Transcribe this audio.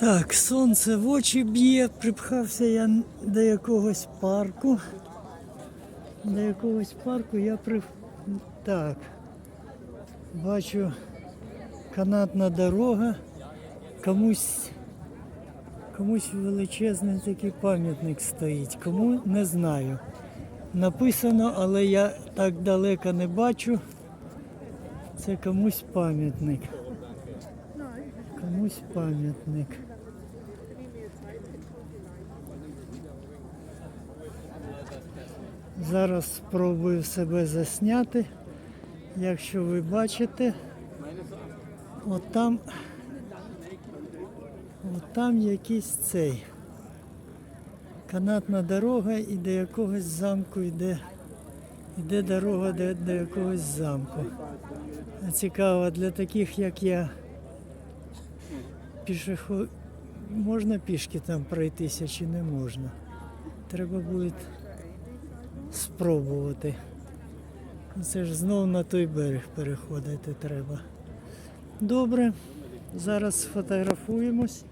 Так, сонце в очі б'є, припхався я до якогось парку. До якогось парку я при... Так. Бачу канатна дорога. Комусь, комусь величезний такий пам'ятник стоїть. Кому не знаю. Написано, але я так далеко не бачу. Це комусь пам'ятник. Комусь пам'ятник. Зараз спробую себе засняти. Якщо ви бачите, от там, якийсь цей. Канатна дорога і до якогось замку йде. Йде дорога до, до якогось замку. Цікаво, для таких, як я, пішоход... можна пішки там пройтися чи не можна. Треба буде спробувати. Це ж знов на той берег переходити треба. Добре, зараз сфотографуємось.